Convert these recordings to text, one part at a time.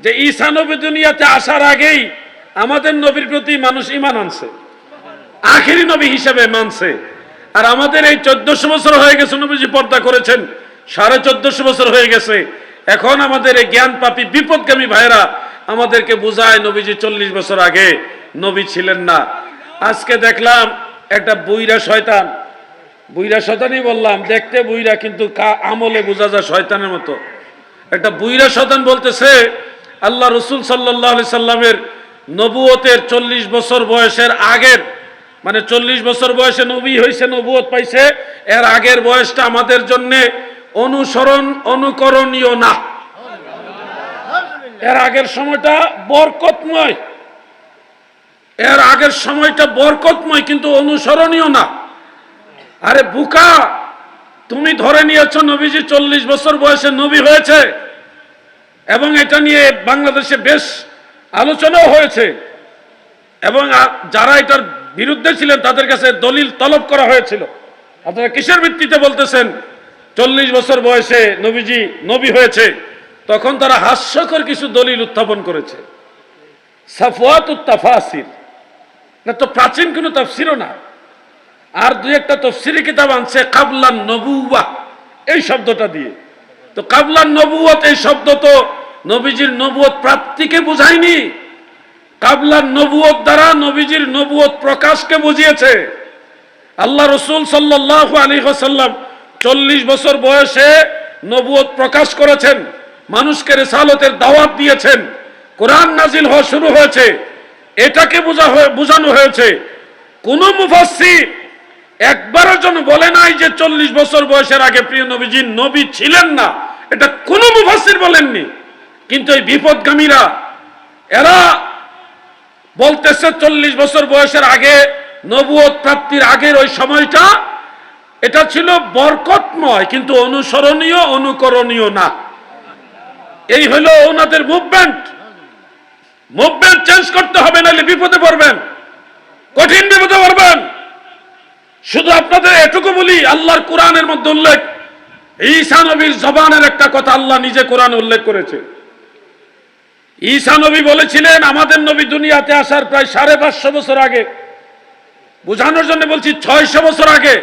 যে ঈসা নবী দুনিয়াতে আসার আগেই আমাদের নবীর প্রতি মানুষ ইমান আনছে। আখেরি নবী হিসেবে মানছে। আর আমাদের এই চোদ্দশো বছর হয়ে গেছে নবীজি পর্দা করেছেন, সাড়ে চোদ্দশো বছর হয়ে গেছে। এখন আমাদের এই জ্ঞান পাপি বিপদগামী ভাইরা আমাদেরকে বুঝায় নবীজি চল্লিশ বছর আগে নবী ছিলেন না। আজকে দেখলাম একটা বুইরা শয়তান। বুইরা শতানই বললাম, দেখতে বুইরা কিন্তু আমলে বোঝা যায় শয়তানের মতো। একটা বুইরা শয়তান বলতেছে আল্লাহ রসুল সাল্লাহ আলি সাল্লামের নবুয়তের চল্লিশ বছর বয়সের আগের মানে চল্লিশ বছর বয়সে নবী হয়েছে নবুয়ত পাইছে, এর আগের বয়সটা আমাদের জন্য অনুসরণ অনুকরণীয় না। এর আগের সময়টা বরকতময়। এর আগের সময়টা বরকতময়, কিন্তু অনুসরণীয় না। আরে বুকা, তুমি ধরে নিয়েছো নবীজি চল্লিশ বছর বয়সে নবী হয়েছে এবং এটা নিয়ে বাংলাদেশে বেশ আলোচনাও হয়েছে। এবং যারা এটার বিরুদ্ধে ছিলেন, তাদের কাছে দলিল তলব করা হয়েছিল। আপনারা কিসের ভিত্তিতে বলতেছেন, চল্লিশ বছর বয়সে নবীজি নবী হয়েছে, তখন তারা হাস্যকর কিছু দলিল উত্থাপন করেছে। সাফওয়াত তাফাসির। না তো প্রাচীন কোনো তফসিরও না। আর দু একটা তফসিরি কিতাব আনছে, কাবলান নবুয়া এই শব্দটা দিয়ে। তো কাবলান নবুয়ত এই শব্দ তো নবীজির নবুয়ত প্রাপ্তিকে বুঝায়নি। কাবলান নবুয়ত দ্বারা নবীজির নবুয়ত প্রকাশকে বুঝিয়েছে। আল্লাহ রসুল সাল্লাহ আলী হাসাল্লাম চল্লিশ বছর বয়সে নবুয়ত প্রকাশ করেছেন, মানুষকে রেসালতের দাওয়াত দিয়েছেন, কোরআন নাজিল হওয়া শুরু হয়েছে, এটাকে বোঝা বোঝানো হয়েছে। কোন মুফাসসির একবারের জন্য বলে নাই যে চল্লিশ বছর বয়সের আগে প্রিয় নবীজি নবী ছিলেন না। এটা কোন মুফাসসির বলেননি। কিন্তু এই বিপদগামীরা, এরা বলতেছে চল্লিশ বছর বয়সের আগে নবুয়ত প্রাপ্তির আগের ওই সময়টা, এটা ছিল বরকতময়, কিন্তু অনুসরণীয়, অনুকরণীয় না। এই হলো ওনাদের মুভমেন্ট। মুভমেন্ট চেঞ্জ করতে হবে, নাহলে বিপদে পড়বেন। কঠিন বিপদে পড়বেন। শুধু আপনাদের এটুকু বলি, আল্লাহর কোরআনের মধ্যে উল্লেখ। ঈসা নবীর জবানের একটা কথা আল্লাহ নিজে কোরআন উল্লেখ করেছে। ঈসা নবী বলেছিলেন, আমাদের নবী দুনিয়াতে আসার প্রায় সাড়ে পাঁচশো বছর আগে, বোঝানোর জন্য বলছি ছয়শো বছর আগে,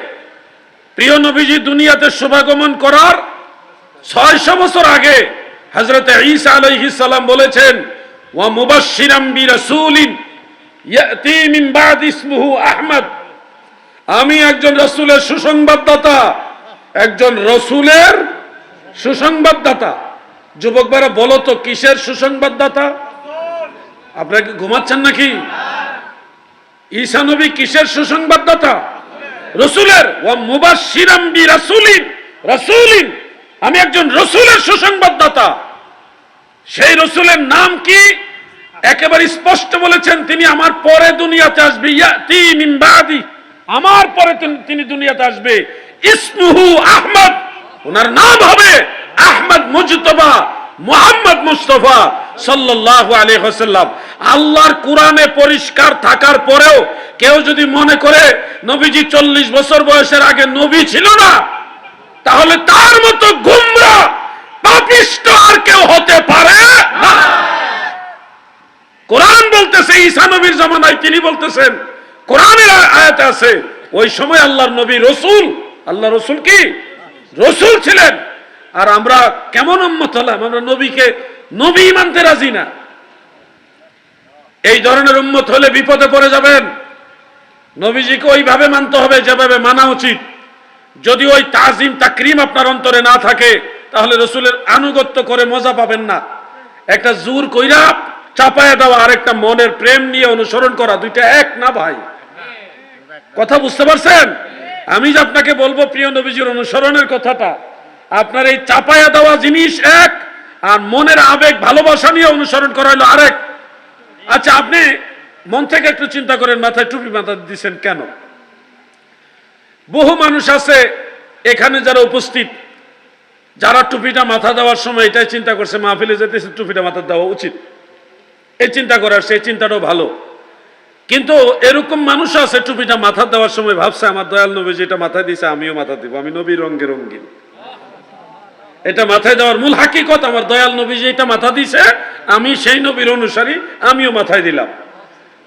প্রিয় নবীজি দুনিয়াতে শুভাগমন করার ছয়শো বছর আগে হজরত ঈসা আলাইহিস সালাম বলেছেন, ওয়া মুবাশশিরাম বিরাসূলিন ইয়াতি মিন বাদ ইসমুহু আহমদ। আমি একজন রসুলের সুসংবাদদাতা, একজন রসুলের সুসংবাদদাতা। যুবক ভাইরা, বলো তো, কিসের সুসংবাদদাতা? আপনারা কি ঘুমাচ্ছেন নাকি? ঈসা নবী কিসের সুসংবাদদাতা? রসুলের। রাসূলিন। আমি একজন রসুলের সুসংবাদদাতা। সেই রসুলের নাম কি? একেবারে স্পষ্ট বলেছেন তিনি, আমার পরে দুনিয়াতে আসবে, ইয়াতি মিন বাদি। আমার পরে তিনি- দুনিয়াতে আসবে। ইসমুহু আহমদ। ওনার নাম হবে আহমদ মুজতবা মোহাম্মদ মুস্তফা সাল্লাল্লাহু আলাইহি ওয়াসাল্লাম। আল্লাহর কোরআনে পরিষ্কার থাকার পরেও কেউ যদি মনে করে, নবীজি চল্লিশ বছর বয়সের আগে নবী ছিল না, তাহলে তার মতো গুমরা, পাপিষ্ট আর কেউ হতে পারে না। কোরআন বলতেছে, ঈসা নবীর জামানায় তিনি বলতেছেন কোরআনের আয়াতে আছে। ওই সময় আল্লাহর নবী রসুল আল্লাহ রসুল কি? রসুল ছিলেন। আর আমরা কেমন উম্মত হলাম? আমরা নবীকে, নবী মানতে রাজি না। এই ধরনের উম্মত হলে বিপদে পড়ে যাবেন। নবীজিকে ওইভাবে মানতে হবে, যেভাবে মানা উচিত। যদি ওই তাজিম, তাকরিম আপনার অন্তরে না থাকে, তাহলে রসুলের আনুগত্য করে মজা পাবেন না। একটা জোর কইরা চাপায় দেওয়া, আরেকটা মনের প্রেম নিয়ে অনুসরণ করা, দুইটা এক না ভাই? কথা বুঝতে পারছেন? আমি যে আপনাকে বলব প্রিয় নবীজির অনুসরণের কথাটা, আপনার এই চাপায়া দেওয়া জিনিস এক, আর মনের আবেগ, ভালোবাসা নিয়ে অনুসরণ করা হলো আরেক। আচ্ছা আপনি মন থেকে একটু চিন্তা করেন, মাথায় টুপি মাথা দিচ্ছেন কেন? বহু মানুষ আছে এখানে যারা উপস্থিত, যারা টুপিটা মাথা দেওয়ার সময় এটাই চিন্তা করছে, মাহফিলে যেতেছে, টুপিটা মাথা দেওয়া উচিত। এই চিন্তা করার, সেই চিন্তাটাও ভালো। কিন্তু এরকম মানুষ আছে, টুপিটা মাথা দেওয়ার সময় ভাবছে, আমার দয়াল নবী যেটা মাথায় দিয়েছে, আমিও মাথা দিব, আমি নবী রঙ্গে রঙ্গিন এটা মাথায় দেওয়ার মূল হাকিকত, আমার দয়াল নবী যে এটা মাথা দিছে আমি সেই নবীর অনুসারী, আমিও মাথায় দিলাম।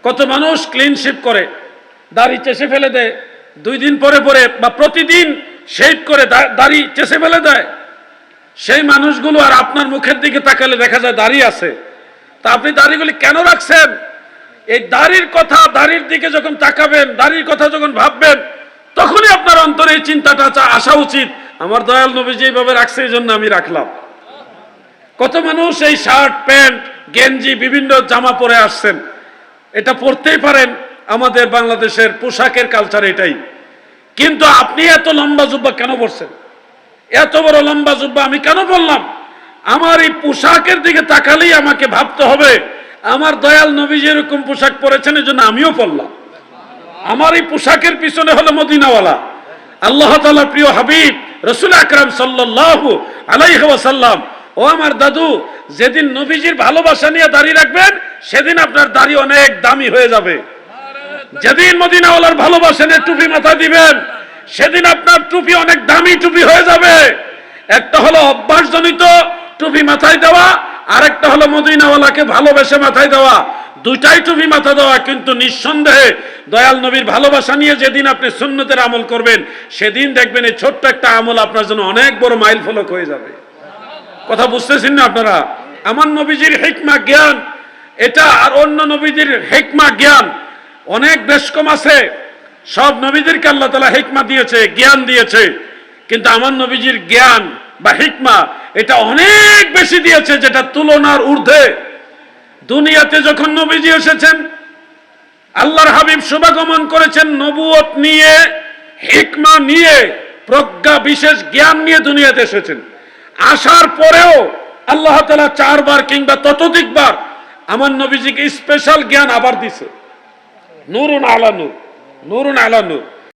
কত মানুষ ক্লিনশিপ করে, দাড়ি চেষে ফেলে দেয়, দুই দিন পরে পরে বা প্রতিদিন শেভ করে দাড়ি চেষে ফেলে দেয়। সেই মানুষগুলো আর আপনার মুখের দিকে তাকালে দেখা যায় দাড়ি আছে। তা আপনি দাড়িগুলি কেন রাখছেন? এই দাড়ির কথা, দাড়ির দিকে যখন তাকাবেন, দাড়ির কথা যখন ভাববেন, তখনই আপনার অন্তরে এই চিন্তাটা আসা উচিত। আমার দয়াল নবী যেভাবে রাখছে এই জন্য আমি রাখলাম। কত মানুষ এই শার্ট, প্যান্ট, গেঞ্জি, বিভিন্ন জামা পরে আসছেন। এটা পরতেই পারেন, আমাদের বাংলাদেশের পোশাকের কালচার এটাই। কিন্তু আপনি এত লম্বা জুব্বা কেন পরছেন? এত বড় লম্বা জুব্বা আমি কেন বললাম আমার এই পোশাকের দিকে তাকালেই আমাকে ভাবতে হবে আমার দয়াল নবী যেরকম পোশাক পরেছেন এই জন্য আমিও পরলাম। আমার এই পোশাকের পিছনে হলো মদিনাওয়ালা। আল্লাহ তাআলা প্রিয় হাবিব, রসুল আকরাম সাল্লাল্লাহু আলাইহি ওয়াসাল্লাম, ও আমার দাদু, যেদিন নবীজির ভালোবাসা নিয়ে দাঁড়িয়ে রাখবেন, সেদিন আপনার দাড়ি অনেক দামি হয়ে যাবে। যেদিন মদিনাওয়ালার ভালোবাসা নিয়ে টুপি মাথায় দিবেন, সেদিন আপনার টুপি অনেক দামি টুপি হয়ে যাবে। একটা হলো অভ্যাসজনিত টুপি মাথায় দেওয়া আর একটা হলো মদিনাওয়ালাকে ভালোবেসে মাথায় দেওয়া। দুইটাই টুপি মাথা দেওয়া, কিন্তু নিঃসন্দেহে দয়াল নবীর ভালোবাসা নিয়ে যেদিন আপনি সুন্নতের আমল করবেন, সেদিন দেখবেন এই ছোট্ট একটা আমল আপনার জন্য অনেক বড় মাইল ফলক হয়ে যাবে। কথা বুঝতেছেন না আপনারা? আমার নবীজির হেকমা জ্ঞান, এটা আর অন্য নবীজির হেকমা জ্ঞান অনেক বেশ কম আছে। সব নবীদেরকে আল্লাহ তালা হেকমা দিয়েছে, জ্ঞান দিয়েছে। কিন্তু আমার নবীজির জ্ঞান বা হিকমা এটা অনেক বেশি দিয়েছে যেটা তুলনার ঊর্ধ্বে। দুনিয়াতে যখন নবীজি এসেছেন, আল্লাহর হাবিব শুভাগমন করেছেন নবুয়ত নিয়ে, হিকমা নিয়ে, প্রজ্ঞা, বিশেষ জ্ঞান নিয়ে দুনিয়াতে এসেছেন। আসার পরেও আল্লাহ তালা চারবার কিংবা ততোধিকবার আমার নবীজিকে স্পেশাল জ্ঞান আবার দিছে। নুরুন আলা নূর, নুরুন আলা নূর।